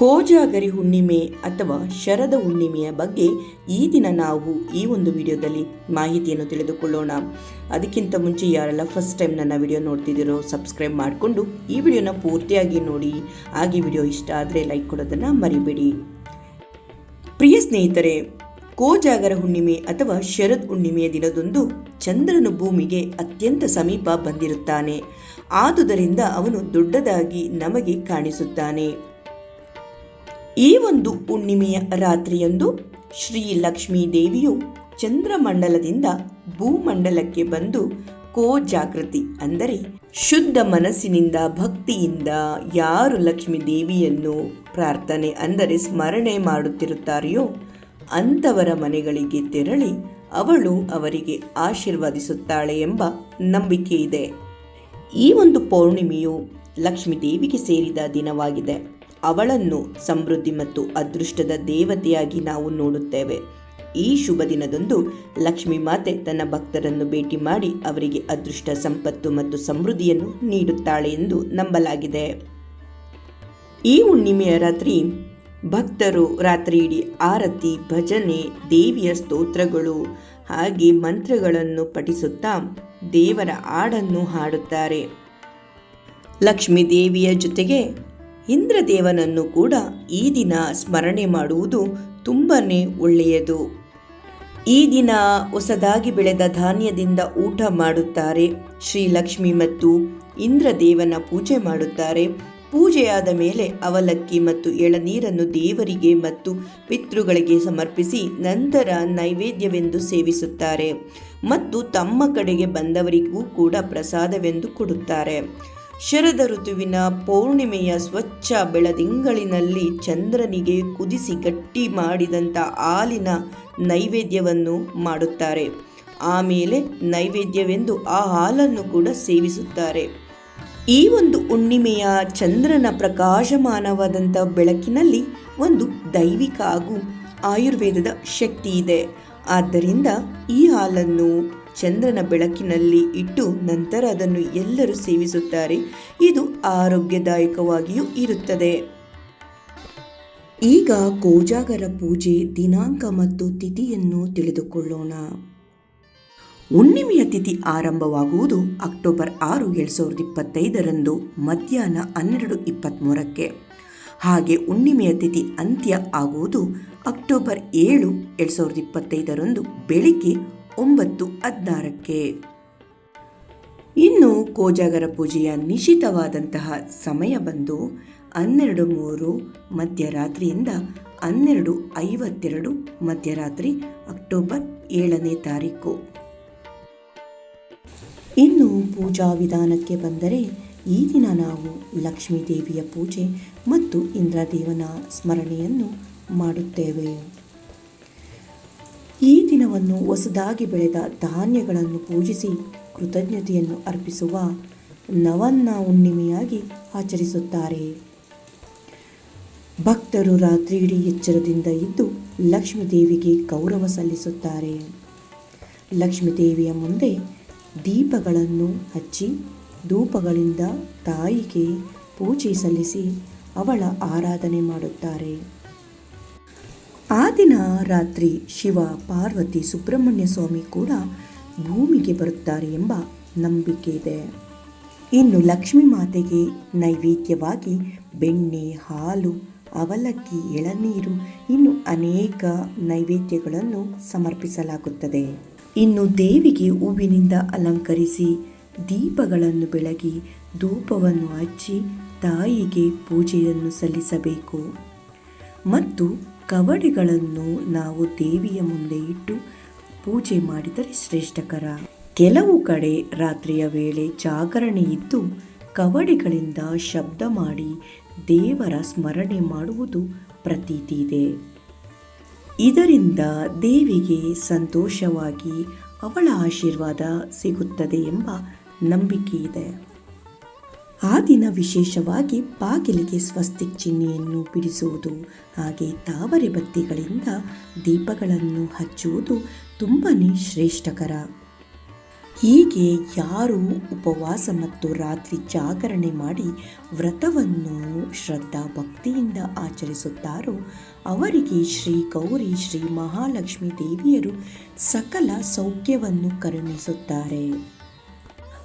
ಕೋಜಾಗರಿ ಹುಣ್ಣಿಮೆ ಅಥವಾ ಶರದ ಹುಣ್ಣಿಮೆಯ ಬಗ್ಗೆ ಈ ದಿನ ನಾವು ಈ ಒಂದು ವಿಡಿಯೋದಲ್ಲಿ ಮಾಹಿತಿಯನ್ನು ತಿಳಿದುಕೊಳ್ಳೋಣ. ಅದಕ್ಕಿಂತ ಮುಂಚೆ ಯಾರೆಲ್ಲ ಫಸ್ಟ್ ಟೈಮ್ ನನ್ನ ವಿಡಿಯೋ ನೋಡ್ತಿದ್ದೀರೋ ಸಬ್ಸ್ಕ್ರೈಬ್ ಮಾಡಿಕೊಂಡು ಈ ವಿಡಿಯೋನ ಪೂರ್ತಿಯಾಗಿ ನೋಡಿ. ಹಾಗೆ ವಿಡಿಯೋ ಇಷ್ಟ ಆದರೆ ಲೈಕ್ ಕೊಡೋದನ್ನು ಮರಿಬೇಡಿ. ಪ್ರಿಯ ಸ್ನೇಹಿತರೆ ಕೋಜಾಗರ ಹುಣ್ಣಿಮೆ ಅಥವಾ ಶರದ್ ಹುಣ್ಣಿಮೆಯ ದಿನದಂದು ಚಂದ್ರನು ಭೂಮಿಗೆ ಅತ್ಯಂತ ಸಮೀಪ ಬಂದಿರುತ್ತಾನೆ. ಆದುದರಿಂದ ಅವನು ದೊಡ್ಡದಾಗಿ ನಮಗೆ ಕಾಣಿಸುತ್ತಾನೆ. ಈ ಒಂದು ಹುಣ್ಣಿಮೆಯ ರಾತ್ರಿಯಂದು ಶ್ರೀ ಲಕ್ಷ್ಮೀ ದೇವಿಯು ಚಂದ್ರಮಂಡಲದಿಂದ ಭೂಮಂಡಲಕ್ಕೆ ಬಂದು ಕೋ ಜಾಗೃತಿ ಅಂದರೆ ಶುದ್ಧ ಮನಸ್ಸಿನಿಂದ ಭಕ್ತಿಯಿಂದ ಯಾರು ಲಕ್ಷ್ಮೀ ದೇವಿಯನ್ನು ಪ್ರಾರ್ಥನೆ ಅಂದರೆ ಸ್ಮರಣೆ ಮಾಡುತ್ತಿರುತ್ತಾರೆಯೋ ಅಂಥವರ ಮನೆಗಳಿಗೆ ತೆರಳಿ ಅವಳು ಅವರಿಗೆ ಆಶೀರ್ವದಿಸುತ್ತಾಳೆ ಎಂಬ ನಂಬಿಕೆ ಇದೆ. ಈ ಒಂದು ಪೌರ್ಣಿಮೆಯು ಲಕ್ಷ್ಮೀ ದೇವಿಗೆ ಸೇರಿದ ದಿನವಾಗಿದೆ. ಅವಳನ್ನು ಸಮೃದ್ಧಿ ಮತ್ತು ಅದೃಷ್ಟದ ದೇವತೆಯಾಗಿ ನಾವು ನೋಡುತ್ತೇವೆ. ಈ ಶುಭ ದಿನದಂದು ಲಕ್ಷ್ಮೀ ಮಾತೆ ತನ್ನ ಭಕ್ತರನ್ನು ಭೇಟಿ ಮಾಡಿ ಅವರಿಗೆ ಅದೃಷ್ಟ, ಸಂಪತ್ತು ಮತ್ತು ಸಮೃದ್ಧಿಯನ್ನು ನೀಡುತ್ತಾಳೆ ಎಂದು ನಂಬಲಾಗಿದೆ. ಈ ಹುಣ್ಣಿಮೆಯ ರಾತ್ರಿ ಭಕ್ತರು ರಾತ್ರಿ ಇಡೀ ಆರತಿ, ಭಜನೆ, ದೇವಿಯ ಸ್ತೋತ್ರಗಳು ಹಾಗೆ ಮಂತ್ರಗಳನ್ನು ಪಠಿಸುತ್ತಾ ದೇವರ ಹಾಡನ್ನು ಹಾಡುತ್ತಾರೆ. ಲಕ್ಷ್ಮೀ ದೇವಿಯ ಜೊತೆಗೆ ಇಂದ್ರದೇವನನ್ನು ಕೂಡ ಈ ದಿನ ಸ್ಮರಣೆ ಮಾಡುವುದು ತುಂಬನೇ ಒಳ್ಳೆಯದು. ಈ ದಿನ ಹೊಸದಾಗಿ ಬೆಳೆದ ಧಾನ್ಯದಿಂದ ಊಟ ಮಾಡುತ್ತಾರೆ. ಶ್ರೀಲಕ್ಷ್ಮಿ ಮತ್ತು ಇಂದ್ರದೇವನ ಪೂಜೆ ಮಾಡುತ್ತಾರೆ. ಪೂಜೆಯಾದ ಮೇಲೆ ಅವಲಕ್ಕಿ ಮತ್ತು ಎಳನೀರನ್ನು ದೇವರಿಗೆ ಮತ್ತು ಪಿತೃಗಳಿಗೆ ಸಮರ್ಪಿಸಿ ನಂತರ ನೈವೇದ್ಯವೆಂದು ಸೇವಿಸುತ್ತಾರೆ. ಮತ್ತು ತಮ್ಮ ಕಡೆಗೆ ಬಂದವರಿಗೂ ಕೂಡ ಪ್ರಸಾದವೆಂದು ಕೊಡುತ್ತಾರೆ. ಶರದ ಋತುವಿನ ಪೌರ್ಣಿಮೆಯ ಸ್ವಚ್ಛ ಬೆಳದಿಂಗಳಿನಲ್ಲಿ ಚಂದ್ರನಿಗೆ ಕುದಿಸಿ ಗಟ್ಟಿ ಮಾಡಿದಂಥ ಹಾಲಿನ ನೈವೇದ್ಯವನ್ನು ಮಾಡುತ್ತಾರೆ. ಆಮೇಲೆ ನೈವೇದ್ಯವೆಂದು ಆ ಹಾಲನ್ನು ಕೂಡ ಸೇವಿಸುತ್ತಾರೆ. ಈ ಒಂದು ಹುಣ್ಣಿಮೆಯ ಚಂದ್ರನ ಪ್ರಕಾಶಮಾನವಾದಂಥ ಬೆಳಕಿನಲ್ಲಿ ಒಂದು ದೈವಿಕ ಹಾಗೂ ಆಯುರ್ವೇದದ ಶಕ್ತಿ ಇದೆ. ಆದ್ದರಿಂದ ಈ ಹಾಲನ್ನು ಚಂದ್ರನ ಬೆಳಕಿನಲ್ಲಿ ಇಟ್ಟು ನಂತರ ಅದನ್ನು ಎಲ್ಲರೂ ಸೇವಿಸುತ್ತಾರೆ. ಇದು ಆರೋಗ್ಯದಾಯಕವಾಗಿಯೂ ಇರುತ್ತದೆ. ಈಗ ಕೋಜಾಗರ ಪೂಜೆ, ದಿನಾಂಕ ಮತ್ತು ತಿಥಿಯನ್ನು ತಿಳಿದುಕೊಳ್ಳೋಣ. ಹುಣ್ಣಿಮೆಯ ತಿಥಿ ಆರಂಭವಾಗುವುದು ಅಕ್ಟೋಬರ್ ಆರು, ಎರಡು ಸಾವಿರದ ಇಪ್ಪತ್ತೈದರಂದು ಮಧ್ಯಾಹ್ನ ಹನ್ನೆರಡು ಇಪ್ಪತ್ತ್ಮೂರಕ್ಕೆ ಹಾಗೆ ಹುಣ್ಣಿಮೆಯ ತಿಥಿ ಅಂತ್ಯ ಆಗುವುದು ಅಕ್ಟೋಬರ್ ಏಳು, ಎರಡು ಸಾವಿರದ ಇಪ್ಪತ್ತೈದರಂದು ಬೆಳಿಗ್ಗೆ ಒಂಬತ್ತು ಹದಿನಾರಕ್ಕೆ. ಇನ್ನು ಕೋಜಾಗರ ಪೂಜೆಯ ನಿಶ್ಚಿತವಾದಂತಹ ಸಮಯ ಬಂದು ಹನ್ನೆರಡು ಮೂರು ಮಧ್ಯರಾತ್ರಿಯಿಂದ ಹನ್ನೆರಡು ಐವತ್ತೆರಡು ಮಧ್ಯರಾತ್ರಿ ಅಕ್ಟೋಬರ್ ಏಳನೇ ತಾರೀಕು. ಇನ್ನು ಪೂಜಾ ವಿಧಾನಕ್ಕೆ ಬಂದರೆ ಈ ದಿನ ನಾವು ಲಕ್ಷ್ಮೀ ದೇವಿಯ ಪೂಜೆ ಮತ್ತು ಇಂದ್ರದೇವನ ಸ್ಮರಣೆಯನ್ನು ಮಾಡುತ್ತೇವೆ. ಈ ದಿನವನ್ನು ಹೊಸದಾಗಿ ಬೆಳೆದ ಧಾನ್ಯಗಳನ್ನು ಪೂಜಿಸಿ ಕೃತಜ್ಞತೆಯನ್ನು ಅರ್ಪಿಸುವ ನವನ್ನ ಹುಣ್ಣಿಮೆಯಾಗಿ ಆಚರಿಸುತ್ತಾರೆ. ಭಕ್ತರು ರಾತ್ರಿ ಇಡೀ ಎಚ್ಚರದಿಂದ ಇದ್ದು ಲಕ್ಷ್ಮೀದೇವಿಗೆ ಗೌರವ ಸಲ್ಲಿಸುತ್ತಾರೆ. ಲಕ್ಷ್ಮೀದೇವಿಯ ಮುಂದೆ ದೀಪಗಳನ್ನು ಹಚ್ಚಿ ಧೂಪಗಳಿಂದ ತಾಯಿಗೆ ಪೂಜೆ ಸಲ್ಲಿಸಿ ಅವಳ ಆರಾಧನೆ ಮಾಡುತ್ತಾರೆ. ಆ ದಿನ ರಾತ್ರಿ ಶಿವ, ಪಾರ್ವತಿ, ಸುಬ್ರಹ್ಮಣ್ಯ ಸ್ವಾಮಿ ಕೂಡ ಭೂಮಿಗೆ ಬರುತ್ತಾರೆ ಎಂಬ ನಂಬಿಕೆ ಇದೆ. ಇನ್ನು ಲಕ್ಷ್ಮೀ ಮಾತೆಗೆ ನೈವೇದ್ಯವಾಗಿ ಬೆಣ್ಣೆ, ಹಾಲು, ಅವಲಕ್ಕಿ, ಎಳನೀರು, ಇನ್ನು ಅನೇಕ ನೈವೇದ್ಯಗಳನ್ನು ಸಮರ್ಪಿಸಲಾಗುತ್ತದೆ. ಇನ್ನು ದೇವಿಗೆ ಹೂವಿನಿಂದ ಅಲಂಕರಿಸಿ ದೀಪಗಳನ್ನು ಬೆಳಗಿ ಧೂಪವನ್ನು ಹಚ್ಚಿ ತಾಯಿಗೆ ಪೂಜೆಯನ್ನು ಸಲ್ಲಿಸಬೇಕು. ಮತ್ತು ಕವಡೆಗಳನ್ನು ನಾವು ದೇವಿಯ ಮುಂದೆ ಇಟ್ಟು ಪೂಜೆ ಮಾಡಿದರೆ ಶ್ರೇಷ್ಠಕರ. ಕೆಲವು ಕಡೆ ರಾತ್ರಿಯ ವೇಳೆ ಜಾಗರಣೆ ಇದ್ದು ಕವಡಿಗಳಿಂದ ಶಬ್ದ ಮಾಡಿ ದೇವರ ಸ್ಮರಣೆ ಮಾಡುವುದು ಪ್ರತೀತಿ ಇದೆ ಇದರಿಂದ ದೇವಿಗೆ ಸಂತೋಷವಾಗಿ ಅವಳ ಆಶೀರ್ವಾದ ಸಿಗುತ್ತದೆ ಎಂಬ ನಂಬಿಕೆ ಇದೆ ಆ ದಿನ ವಿಶೇಷವಾಗಿ ಬಾಗಿಲಿಗೆ ಸ್ವಸ್ತಿಕ್ ಚಿಹ್ನೆಯನ್ನು ಬಿಡಿಸುವುದು, ಹಾಗೆ ತಾವರೆ ಬತ್ತಿಗಳಿಂದ ದೀಪಗಳನ್ನು ಹಚ್ಚುವುದು ತುಂಬಾ ಶ್ರೇಷ್ಠಕರ. ಹೀಗೆ ಯಾರು ಉಪವಾಸ ಮತ್ತು ರಾತ್ರಿ ಜಾಗರಣೆ ಮಾಡಿ ವ್ರತವನ್ನು ಶ್ರದ್ಧಾ ಭಕ್ತಿಯಿಂದ ಆಚರಿಸುತ್ತಾರೋ, ಅವರಿಗೆ ಶ್ರೀ ಗೌರಿ, ಶ್ರೀ ಮಹಾಲಕ್ಷ್ಮೀ ದೇವಿಯರು ಸಕಲ ಸೌಖ್ಯವನ್ನು ಕರುಣಿಸುತ್ತಾರೆ.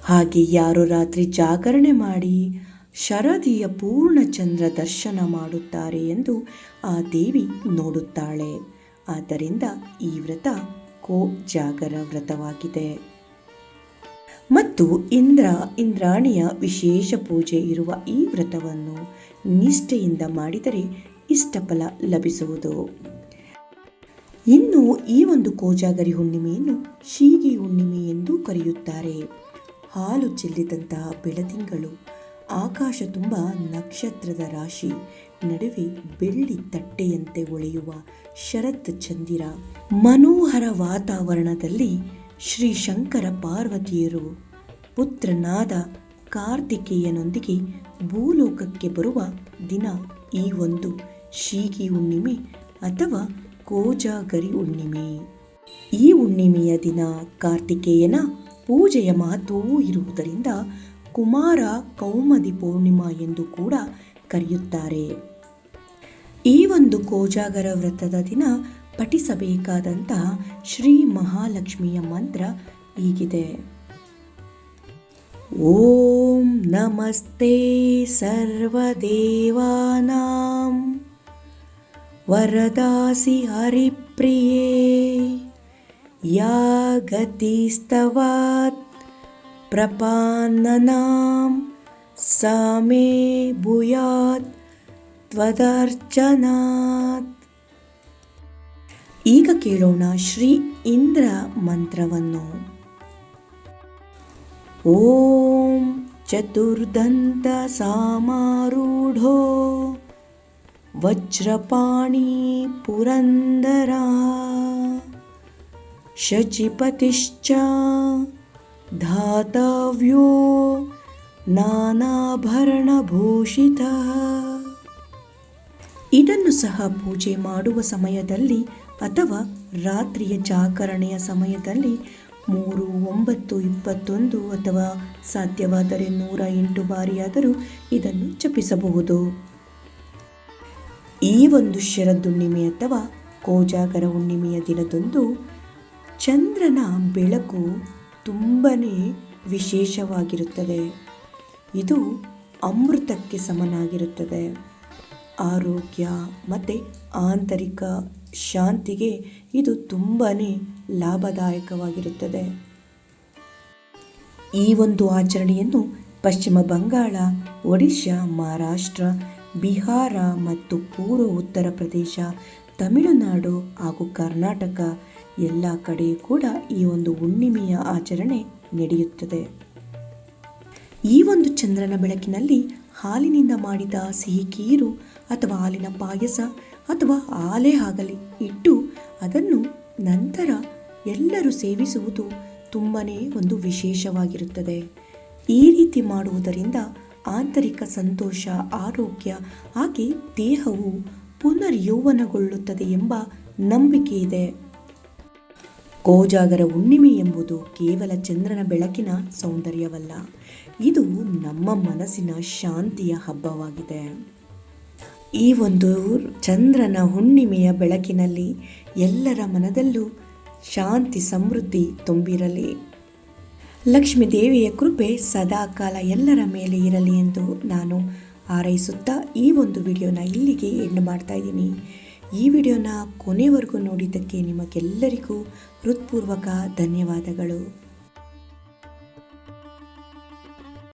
ಹಾಗೆ ಯಾರು ರಾತ್ರಿ ಜಾಗರಣೆ ಮಾಡಿ ಶರದಿಯ ಪೂರ್ಣ ಚಂದ್ರ ದರ್ಶನ ಮಾಡುತ್ತಾರೆ ಎಂದು ಆ ದೇವಿ ನೋಡುತ್ತಾಳೆ. ಆದ್ದರಿಂದ ಈ ವ್ರತ ಕೋ ಜಾಗರ ವ್ರತವಾಗಿದೆ. ಮತ್ತು ಇಂದ್ರ ಇಂದ್ರಾಣಿಯ ವಿಶೇಷ ಪೂಜೆ ಇರುವ ಈ ವ್ರತವನ್ನು ನಿಷ್ಠೆಯಿಂದ ಮಾಡಿದರೆ ಇಷ್ಟಫಲ ಲಭಿಸುವುದು. ಇನ್ನು ಈ ಒಂದು ಕೋಜಾಗರಿ ಹುಣ್ಣಿಮೆಯನ್ನು ಶೀಗಿ ಹುಣ್ಣಿಮೆ ಎಂದು ಕರೆಯುತ್ತಾರೆ. ಹಾಲು ಚೆಲ್ಲಿದಂತಹ ಬೆಳದಿಂಗಳು. ಆಕಾಶ ತುಂಬ ನಕ್ಷತ್ರದ ರಾಶಿ. ನಡುವೆ ಬೆಳ್ಳಿ ತಟ್ಟೆಯಂತೆ ಒಳೆಯುವ ಶರತ್ ಚಂದಿರ. ಮನೋಹರ ವಾತಾವರಣದಲ್ಲಿ ಶ್ರೀ ಶಂಕರ ಪಾರ್ವತಿಯರು. ಪುತ್ರನಾದ ಕಾರ್ತಿಕೇಯನೊಂದಿಗೆ ಭೂಲೋಕಕ್ಕೆ ಬರುವ ದಿನ ಈ ಒಂದು. ಶೀಗಿ ಹುಣ್ಣಿಮೆ ಅಥವಾ ಕೋಜಾಗರಿ ಹುಣ್ಣಿಮೆ. ಈ ಹುಣ್ಣಿಮೆಯ ದಿನ ಕಾರ್ತಿಕೇಯನ ಪೂಜೆಯ ಮಹತ್ವವೂ ಇರುವುದರಿಂದ ಕುಮಾರ ಕೌಮದಿ ಪೂರ್ಣಿಮಾ ಎಂದು ಕೂಡ ಕರೆಯುತ್ತಾರೆ. ಈ ಒಂದು ಕೋಜಾಗರ ವ್ರತದ ದಿನ ಪಠಿಸಬೇಕಾದಂತಹ ಶ್ರೀ ಮಹಾಲಕ್ಷ್ಮಿಯ ಮಂತ್ರ ಹೀಗಿದೆ. ಓಂ ನಮಸ್ತೆ ಸರ್ವದೇವಾನಾಂ. ವರದಾಸಿ ಹರಿಪ್ರಿಯೇ. ಯಾ ಗತಿಸ್ತವಾತ್ ಪ್ರಪಾನ್ನನಾಂ सा मे ಭೂಯಾತ್ ತ್ವದರ್ಚನಾತ್ ಈಗ ಕೇಳೋಣ ಶ್ರೀ ಇಂದ್ರ ಮಂತ್ರವನ್ನು ಓಂ ಚತುರ್ದಂತ ಸಾಮಾರೂಢೋ ವಜ್ರಪಾಣಿ ಪುರಂದರ ಶಚಿಪತಿಶ್ಚ ಧಾತವ್ಯೋ ನಾನಾಭರಣಭೂಷಿತ. ಇದನ್ನು ಸಹ ಪೂಜೆ ಮಾಡುವ ಸಮಯದಲ್ಲಿ ಅಥವಾ ರಾತ್ರಿಯ ಜಾಗರಣೆಯ ಸಮಯದಲ್ಲಿ ಮೂರು, ಒಂಬತ್ತು, ಇಪ್ಪತ್ತೊಂದು ಅಥವಾ ಸಾಧ್ಯವಾದರೆ ನೂರ ಎಂಟು ಬಾರಿಯಾದರೂ ಇದನ್ನು ಜಪಿಸಬಹುದು. ಈ ಒಂದು ಶರದುಣ್ಣಿಮೆ ಅಥವಾ ಕೋಜಾಗರ ಹುಣ್ಣಿಮೆಯ ದಿನದಂದು ಚಂದ್ರನ ಬೆಳಕು ತುಂಬಾ ವಿಶೇಷವಾಗಿರುತ್ತದೆ. ಇದು ಅಮೃತಕ್ಕೆ ಸಮನಾಗಿರುತ್ತದೆ. ಆರೋಗ್ಯ ಮತ್ತು ಆಂತರಿಕ ಶಾಂತಿಗೆ ಇದು ತುಂಬಾ ಲಾಭದಾಯಕವಾಗಿರುತ್ತದೆ. ಈ ಒಂದು ಆಚರಣೆಯನ್ನು ಪಶ್ಚಿಮ ಬಂಗಾಳ, ಒಡಿಶಾ, ಮಹಾರಾಷ್ಟ್ರ, ಬಿಹಾರ ಮತ್ತು ಪೂರ್ವ ಉತ್ತರ ಪ್ರದೇಶ, ತಮಿಳುನಾಡು ಹಾಗೂ ಕರ್ನಾಟಕ ಎಲ್ಲ ಕಡೆ ಕೂಡ ಈ ಒಂದು ಹುಣ್ಣಿಮೆಯ ಆಚರಣೆ ನಡೆಯುತ್ತದೆ. ಈ ಒಂದು ಚಂದ್ರನ ಬೆಳಕಿನಲ್ಲಿ ಹಾಲಿನಿಂದ ಮಾಡಿದ ಸಿಹಿ ಕೀರು ಅಥವಾ ಹಾಲಿನ ಪಾಯಸ ಅಥವಾ ಆಲೆ ಆಗಲಿ ಇಟ್ಟು ಅದನ್ನು ನಂತರ ಎಲ್ಲರೂ ಸೇವಿಸುವುದು ತುಂಬಾ ಒಂದು ವಿಶೇಷವಾಗಿರುತ್ತದೆ. ಈ ರೀತಿ ಮಾಡುವುದರಿಂದ ಆಂತರಿಕ ಸಂತೋಷ, ಆರೋಗ್ಯ ಹಾಗೆ ದೇಹವು ಪುನರ್ ಯೌವನಗೊಳ್ಳುತ್ತದೆ ಎಂಬ ನಂಬಿಕೆ ಇದೆ. ಕೋಜಾಗರ ಹುಣ್ಣಿಮೆ ಎಂಬುದು ಕೇವಲ ಚಂದ್ರನ ಬೆಳಕಿನ ಸೌಂದರ್ಯವಲ್ಲ. ಇದು ನಮ್ಮ ಮನಸ್ಸಿನ ಶಾಂತಿಯ ಹಬ್ಬವಾಗಿದೆ. ಈ ಒಂದು ಚಂದ್ರನ ಹುಣ್ಣಿಮೆಯ ಬೆಳಕಿನಲ್ಲಿ ಎಲ್ಲರ ಮನದಲ್ಲೂ ಶಾಂತಿ, ಸಮೃದ್ಧಿ ತುಂಬಿರಲಿ. ಲಕ್ಷ್ಮೀ ದೇವಿಯ ಕೃಪೆ ಸದಾಕಾಲ ಎಲ್ಲರ ಮೇಲೆ ಇರಲಿ ಎಂದು ನಾನು ಹಾರೈಸುತ್ತಾ ಈ ಒಂದು ವಿಡಿಯೋನ ಇಲ್ಲಿಗೆ ಎಂಡ್ ಮಾಡ್ತಾ ಇದ್ದೀನಿ. ಈ ವಿಡಿಯೋನ ಕೊನೆವರೆಗೂ ನೋಡಿದ್ದಕ್ಕೆ ನಿಮಗೆಲ್ಲರಿಗೂ ಹೃತ್ಪೂರ್ವಕ ಧನ್ಯವಾದಗಳು.